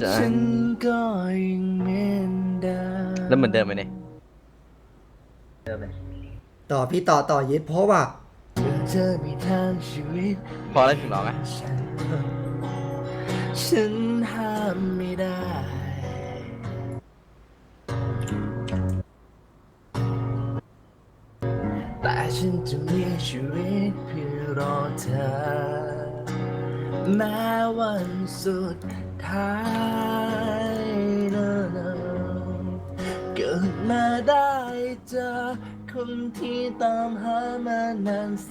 ฉัฉันนก็ยังเหมือนเดิมแล้วเหมือนเดิมไหมเนี่ยต่อพี่ต่อต่อเย็ดเพราะว่าเมื่อเธอมีทางชีวิต พอแล้วถึงร้องอะฉันฉันห้ามไม่ได้ แต่ฉันจะมีชีวิตเพื่อรอเธอแม้วันสุด ท้ายนั้นเกิดมาได้เจอคนที่ตามหามานานแส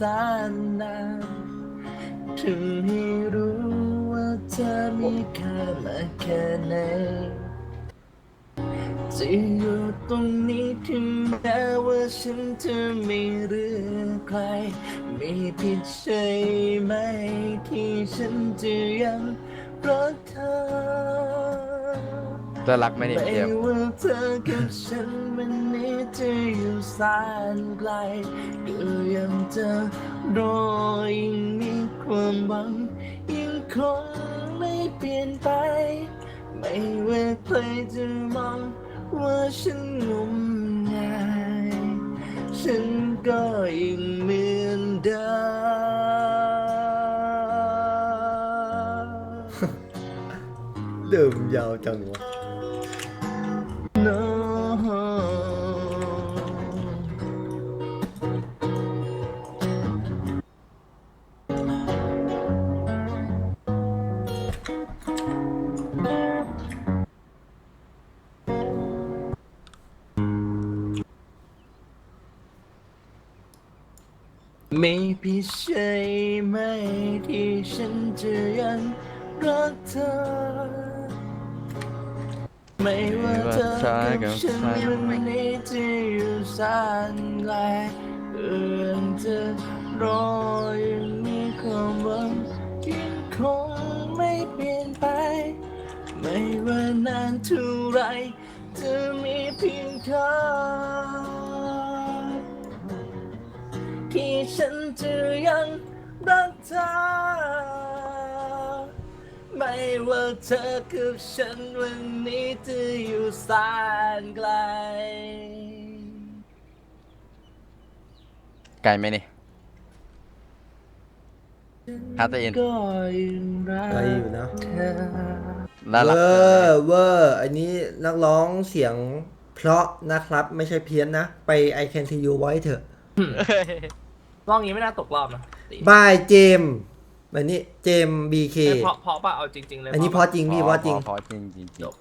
นนานถึงให้รู้ว่าเธอมีค่ามาแค่ไหนจะอยู่ตรงนี้ถึงแม้ว่าฉันจะไม่เลือกใคร ไม่ผิดใช่ไหมที่ฉันจะยัง รักเธอจะรักไหมเนี่ยไม่เดียวว่าเธอกับฉันวันนี้จะอยู่แสนไกลก็ยังจะรอยังมีความหวังยังคงไม่เปลี่ยนไป ไม่ว่าใครจะมองว่าฉันงมงาย ฉันก็ยังเหมื ดิมยาวจังวะ No ไม่ผิดใช่ไหมที่ฉันจะยัง รักเธอ ไม่ว่าเธอกับฉันวันนี้จะอยู่แสนไกลเอื้อนจะรอยังมีความหวังยังคงไม่เปลี่ยนไป ไม่ว่านานเท่าไรจะมีเพียงเธอที่ฉันจะยังรักเธอ ว่าเธอกับฉันวันนี้จะอยู่แสนไกล ไกลไหมเนี่ยหาตัวเองก็ยังรักไกลอยู่นะ เธอแล้วเวรักอเธอไหมร์เวอร์อันนี้นักร้องเสียงเพราะนะครับไม่ใช่เพี้ยนนะ ไป I can see you ไว้เถอะร้องอย่างนี้ไม่น่าตกรอบนะตีบายเจมแบบนี้เจมบีเค เพราะเพราะป่ะเอาจริงๆเลยอันนี้เพราะจริงพี่เพราะจริง พอจริงจริงจริงจบ